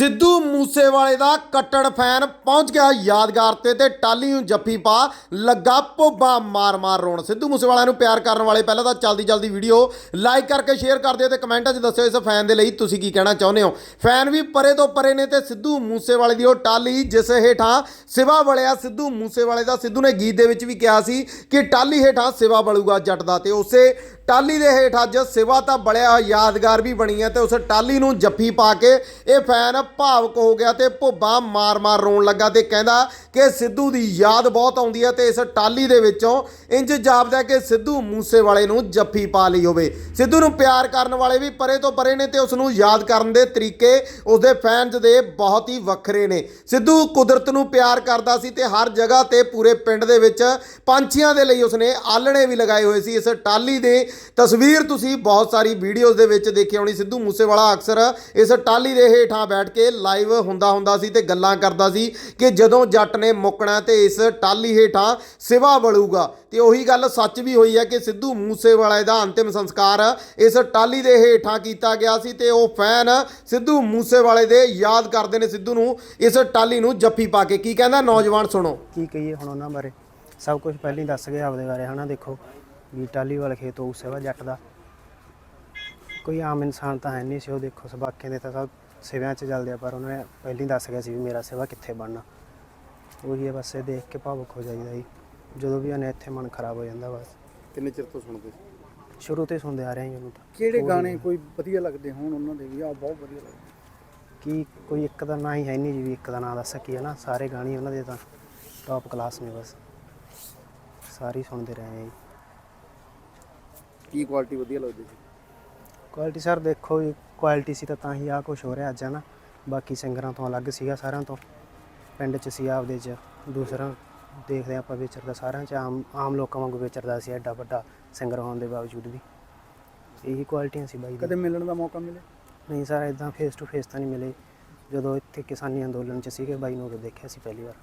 ਸਿੱਧੂ ਮੂਸੇਵਾਲੇ ਦਾ ਕੱਟੜ ਫੈਨ ਪਹੁੰਚ ਗਿਆ ਯਾਦਗਾਰ ਤੇ ਤੇ ਟਾਲੀ ਨੂੰ ਜੱਫੀ ਪਾ ਲੱਗਾ ਭੁੱਬਾ ਮਾਰ-ਮਾਰ ਰੋਣ। ਸਿੱਧੂ ਮੂਸੇਵਾਲੇ ਨੂੰ ਪਿਆਰ ਕਰਨ ਵਾਲੇ ਪਹਿਲਾਂ ਤਾਂ ਜਲਦੀ ਜਲਦੀ ਵੀਡੀਓ ਲਾਈਕ ਕਰਕੇ ਸ਼ੇਅਰ ਕਰ ਦਿਓ ਤੇ ਕਮੈਂਟਾਂ 'ਚ ਦੱਸਿਓ ਇਸ ਫੈਨ ਦੇ ਲਈ ਤੁਸੀਂ ਕੀ ਕਹਿਣਾ ਚਾਹੁੰਦੇ ਹੋ। ਫੈਨ ਵੀ ਪਰੇ ਤੋਂ ਪਰੇ ਨੇ ਤੇ ਸਿੱਧੂ ਮੂਸੇਵਾਲੇ ਦੀ ਉਹ ਟਾਲੀ ਜਿਸ ਹੇਠਾਂ ਸਿਵਾ ਬਲਿਆ ਸਿੱਧੂ ਮੂਸੇਵਾਲੇ ਦਾ। ਸਿੱਧੂ ਨੇ ਗੀਤ ਦੇ ਵਿੱਚ ਵੀ ਕਿਹਾ ਸੀ ਕਿ ਟਾਲੀ ਹੇਠਾਂ ਸਿਵਾ ਬਲੂਗਾ ਜੱਟ ਦਾ ਤੇ ਉਸੇ ਟਾਲੀ ਦੇ ਹੇਠ ਅੱਜ ਸਿਵਾ ਤਾਂ ਬਲਿਆ ਯਾਦਗਾਰ ਵੀ ਬਣੀ ਹੈ ਤੇ ਉਸ ਟਾਲੀ ਨੂੰ ਜੱਫੀ ਪਾ ਕੇ ਇਹ ਫੈਨ ਭਾਵਕ ਹੋ ਗਿਆ ਤੇ ਭੁੱਬਾ ਮਾਰ-ਮਾਰ ਰੋਣ ਲੱਗਾ ਤੇ ਕਹਿੰਦਾ ਕਿ ਸਿੱਧੂ ਦੀ ਯਾਦ ਬਹੁਤ ਆਉਂਦੀ ਹੈ ਤੇ ਇਸ ਟਾਲੀ ਦੇ ਵਿੱਚੋਂ ਇੰਜ ਜਾਪਦਾ ਕਿ ਸਿੱਧੂ ਮੂਸੇਵਾਲੇ ਨੂੰ ਜੱਫੀ ਪਾ ਲਈ ਹੋਵੇ। ਸਿੱਧੂ ਨੂੰ ਪਿਆਰ ਕਰਨ ਵਾਲੇ ਵੀ ਪਰੇ ਤੋਂ ਪਰੇ ਨੇ ਤੇ ਉਸ ਨੂੰ ਯਾਦ ਕਰਨ ਦੇ ਤਰੀਕੇ ਉਸਦੇ ਫੈਨਸ ਦੇ ਬਹੁਤ ਹੀ ਵੱਖਰੇ ਨੇ। ਸਿੱਧੂ ਕੁਦਰਤ ਨੂੰ ਪਿਆਰ ਕਰਦਾ ਸੀ ਤੇ ਹਰ ਜਗ੍ਹਾ ਤੇ ਪੂਰੇ ਪਿੰਡ ਦੇ ਵਿੱਚ ਪੰਛੀਆਂ ਦੇ ਲਈ ਉਸਨੇ ਆਲਣੇ ਵੀ ਲਗਾਏ ਹੋਏ ਸੀ। ਇਸ ਟਾਲੀ ਦੇ ਤਸਵੀਰ ਤੁਸੀਂ ਬਹੁਤ ਸਾਰੀ ਵੀਡੀਓਜ਼ ਦੇ ਵਿੱਚ ਦੇਖੀ ਹੋਣੀ, ਸਿੱਧੂ ਮੂਸੇਵਾਲਾ ਅਕਸਰ ਇਸ ਟਾਲੀ ਦੇ ਹੇਠਾਂ ਬੈਠ ਕੇ ਲਾਈਵ ਹੁੰਦਾ ਹੁੰਦਾ ਸੀ ਤੇ ਗੱਲਾਂ ਕਰਦਾ ਸੀ ਕਿ ਜਦੋਂ ਜੱਟ ਨੇ ਮੁੱਕਣਾ ਤੇ ਇਸ ਟਾਲੀ ਹੇਠਾਂ ਸਿਵਾ ਬਲੂਗਾ। ਤੇ ਉਹੀ ਗੱਲ ਸੱਚ ਵੀ ਹੋਈ ਹੈ ਕਿ ਸਿੱਧੂ ਮੂਸੇਵਾਲੇ ਦਾ ਅੰਤਿਮ ਸੰਸਕਾਰ ਇਸ ਟਾਲੀ ਦੇ ਹੇਠਾਂ ਕੀਤਾ ਗਿਆ ਸੀ ਤੇ ਉਹ ਫੈਨ ਸਿੱਧੂ ਮੂਸੇਵਾਲੇ ਦੇ ਯਾਦ ਕਰਦੇ ਨੇ ਸਿੱਧੂ ਨੂੰ ਇਸ ਟਾਲੀ ਨੂੰ ਜੱਫੀ ਪਾ ਕੇ। ਕੀ ਕਹਿੰਦਾ ਨੌਜਵਾਨ ਸੁਣੋ। ਕੀ ਕਹੀਏ ਹੁਣ ਉਹਨਾਂ ਬਾਰੇ? ਸਭ ਕੁਝ ਪਹਿਲਾਂ ਹੀ ਦੱਸ ਗਏ ਆਪਦੇ ਬਾਰੇ, ਹਨਾ ਦੇਖੋ। ਵੀ ਟਾਲੀ ਵਾਲਾ ਖੇਤ ਉਹ ਸੇਵਾ ਜੱਟ ਦਾ। ਕੋਈ ਆਮ ਇਨਸਾਨ ਤਾਂ ਹੈ ਨਹੀਂ ਸੀ ਉਹ ਦੇਖੋ ਸਬਾਕੇ ਦੇ ਤਾਂ ਸਭ ਸਿਵਿਆਂ 'ਚ ਚੱਲਦੇ ਆ ਪਰ ਉਹਨਾਂ ਨੇ ਪਹਿਲਾਂ ਹੀ ਦੱਸ ਗਿਆ ਸੀ ਵੀ ਮੇਰਾ ਸੇਵਾ ਕਿੱਥੇ ਬਣਨਾ। ਉਹੀ ਹੈ ਬਸ ਇਹ ਦੇਖ ਕੇ ਭਾਵੁਕ ਹੋ ਜਾਈਦਾ ਜੀ। ਜਦੋਂ ਵੀ ਆਨੇ ਇੱਥੇ ਮਨ ਖਰਾਬ ਹੋ ਜਾਂਦਾ ਬਸ। ਕਿੰਨੇ ਚਿਰ ਤੋਂ ਸੁਣਦੇ? ਸ਼ੁਰੂ ਤੋਂ ਹੀ ਸੁਣਦੇ ਆ ਰਹੇ ਹਾਂ ਜੀ ਉਹਨੂੰ ਤਾਂ। ਕਿਹੜੇ ਗਾਣੇ। ਕੋਈ ਵਧੀਆ ਲੱਗਦੇ ਹੋਣ ਉਹਨਾਂ ਦੇ ਵੀ? ਆ ਬਹੁਤ ਵਧੀਆ ਲੱਗਦੇ। ਕੀ ਕੋਈ ਇੱਕ ਦਾ ਨਾਂ ਹੀ ਹੈ ਨਹੀਂ ਜੀ ਵੀ ਇੱਕ ਦਾ ਨਾਂ ਦੱਸ ਸਕੀ ਹੈ ਨਾ। ਸਾਰੇ ਗਾਣੇ ਉਹਨਾਂ ਦੇ ਤਾਂ ਟੌਪ ਕਲਾਸ ਨੇ ਬਸ। ਸਾਰੇ ਸੁਣਦੇ ਰਹੇ ਹਾਂ ਜੀ। ਕੀ ਕੁਆਲਿਟੀ ਵਧੀਆ ਲੱਗਦੀ ਸੀ? ਕੁਆਲਿਟੀ ਸਰ ਦੇਖੋ ਜੀ ਕੁਆਲਿਟੀ ਸੀ ਤਾਂ ਤਾਂ ਹੀ ਆ ਕੁਝ ਹੋ ਰਿਹਾ ਅੱਜ ਹੈ ਨਾ? ਬਾਕੀ ਸਿੰਗਰਾਂ ਤੋਂ ਅਲੱਗ ਸੀਗਾ ਸਾਰਿਆਂ ਤੋਂ। ਪਿੰਡ 'ਚ ਸੀ ਆਪਦੇ 'ਚ ਦੂਸਰਾ ਦੇਖਦੇ ਆਪਾਂ ਵਿਚਰਦਾ ਸਾਰਿਆਂ 'ਚ ਆਮ ਆਮ ਲੋਕਾਂ ਵਾਂਗੂ ਵਿਚਰਦਾ ਸੀ ਐਡਾ ਵੱਡਾ ਸਿੰਗਰ ਹੋਣ ਦੇ ਬਾਵਜੂਦ ਵੀ। ਇਹੀ ਕੁਆਲਿਟੀਆਂ ਸੀ ਬਾਈ ਕਦੇ ਮਿਲਣ ਦਾ ਮੌਕਾ ਮਿਲੇ ਨਹੀਂ ਸਰ ਇਦਾਂ ਫੇਸ ਟੂ ਫੇਸ ਤਾਂ ਨਹੀਂ ਮਿਲੇ। ਜਦੋਂ ਇੱਥੇ ਕਿਸਾਨੀ ਅੰਦੋਲਨ 'ਚ ਸੀਗੇ ਬਾਈ ਨੂੰ ਉਦੋਂ ਦੇਖਿਆ ਸੀ ਪਹਿਲੀ ਵਾਰ।